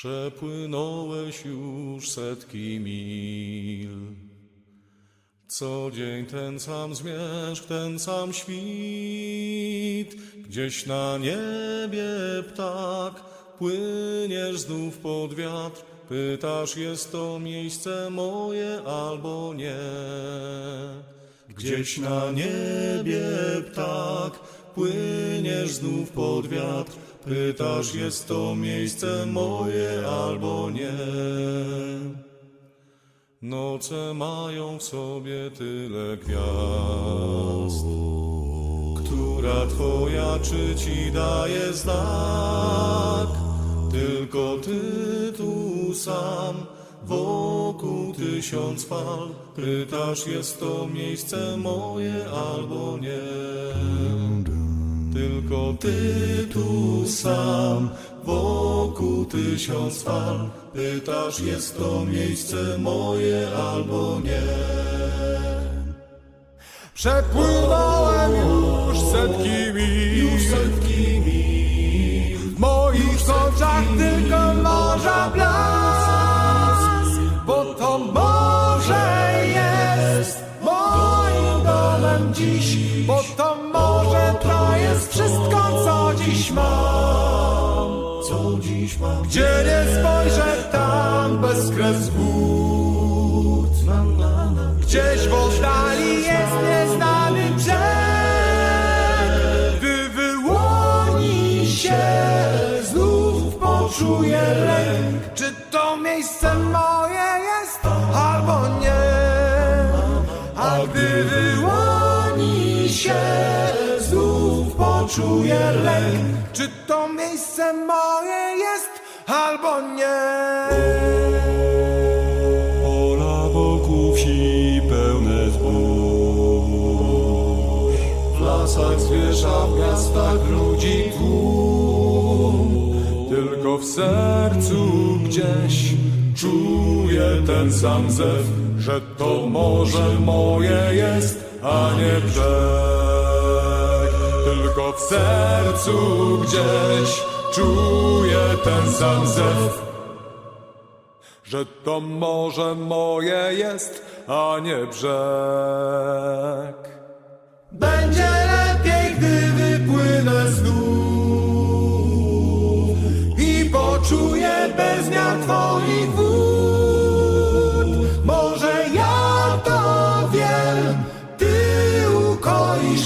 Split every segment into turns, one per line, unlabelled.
Przepłynąłeś już setki mil. Co dzień ten sam zmierzch, ten sam świt. Gdzieś na niebie ptak, płyniesz znów pod wiatr. Pytasz, jest to miejsce moje albo nie. Gdzieś na niebie ptak, płyniesz znów pod wiatr. Pytasz, jest to miejsce moje albo nie. Noce mają w sobie tyle gwiazd, która twoja czy ci daje znak. Tylko ty tu sam, wokół tysiąc fal. Pytasz, jest to miejsce moje albo nie. Tylko ty tu sam, wokół tysiąc fal. Pytasz, jest to miejsce moje albo nie.
Przepłynąłem już setki mil,
Już setki mil,
w moich oczach tylko morza blask, bo to morze jest moim domem dziś, bo Gdzie nie spojrzę, tam bezkres wód. Gdzieś w oddali jest nieznany brzeg. Gdy wyłoni się, znów poczuję lęk. Czy to miejsce moje jest, albo nie? A gdy wyłoni się, znów poczuję lęk. Czy to miejsce moje jest, albo nie?
Pola wokół wsi pełne zbóż. W lasach zwierza, w miastach ludzi tłum. Tylko w sercu gdzieś czuję ten sam zew, że to morze moje jest, a nie brzeg. Tylko w sercu gdzieś czuję ten sam zew, że to morze moje jest, a nie brzeg.
Będzie lepiej, gdy wypłynę znów i poczuję bezmiar Twoich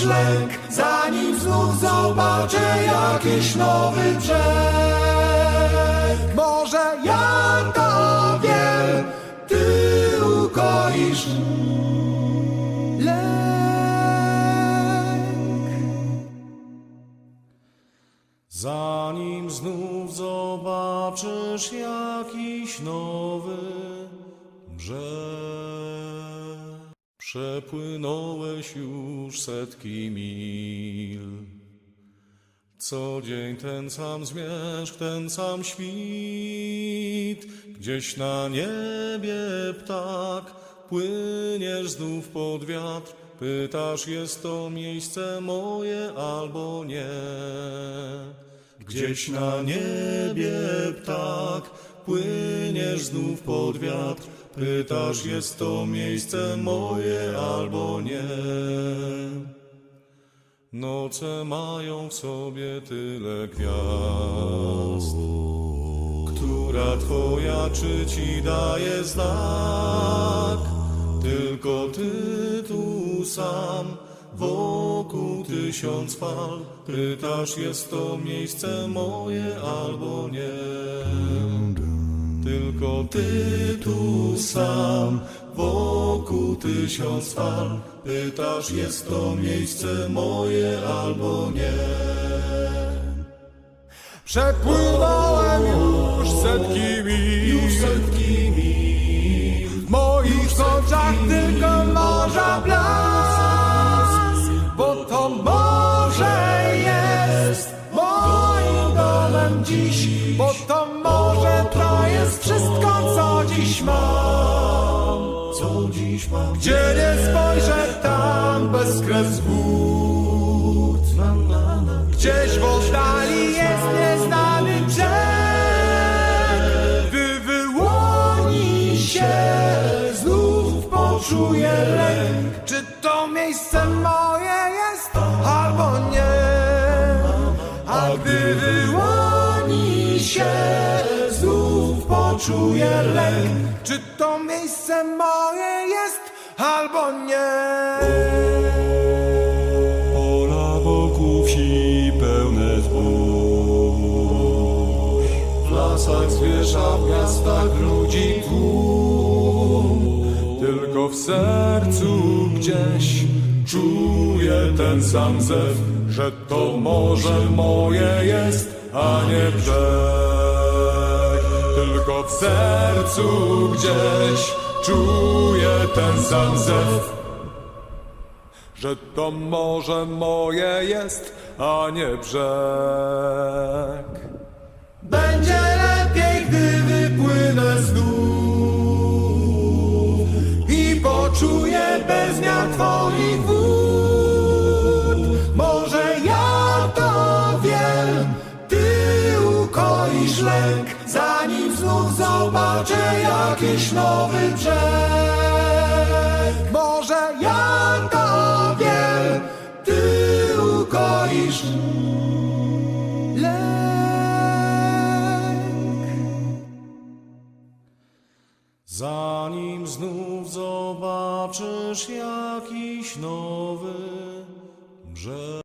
lęk, zanim znów zobaczę jakiś nowy brzeg. Może ja to wiem, Ty ukoisz lęk.
Zanim znów zobaczysz jakiś nowy brzeg, przepłynąłeś już setki mil. Co dzień ten sam zmierzch, ten sam świt, gdzieś na niebie ptak, płyniesz znów pod wiatr, pytasz, jest to miejsce moje albo nie. Gdzieś na niebie ptak, płyniesz znów pod wiatr, pytasz, jest to miejsce moje albo nie. Noce mają w sobie tyle gwiazd, która twoja czy ci daje znak. Tylko ty tu sam, wokół tysiąc fal, pytasz, jest to miejsce moje albo nie. Tylko ty tu sam, wokół tysiąc fal, pytasz, jest to miejsce moje albo nie.
Przepłynąłem już setki mil,
Już setki mil,
w moich oczach tylko morza blask, bo to morze jest moim domem dziś, bo to to miejsce moje jest albo nie? A gdy wyłoni się,
Znów poczuję lęk.
czy to miejsce moje jest albo nie?
Pola wokół wsi pełne zbóż. W lasach zwierza, w miastach ludzi. Tylko w sercu gdzieś czuję ten sam zew, że to morze moje jest, a nie brzeg. Tylko w sercu gdzieś czuję ten sam zew, że to morze moje jest, a nie brzeg.
Będzie zobaczę jakiś nowy brzeg. Może ja to wiem, Ty ukoisz lęk.
Zanim znów zobaczysz jakiś nowy brzeg.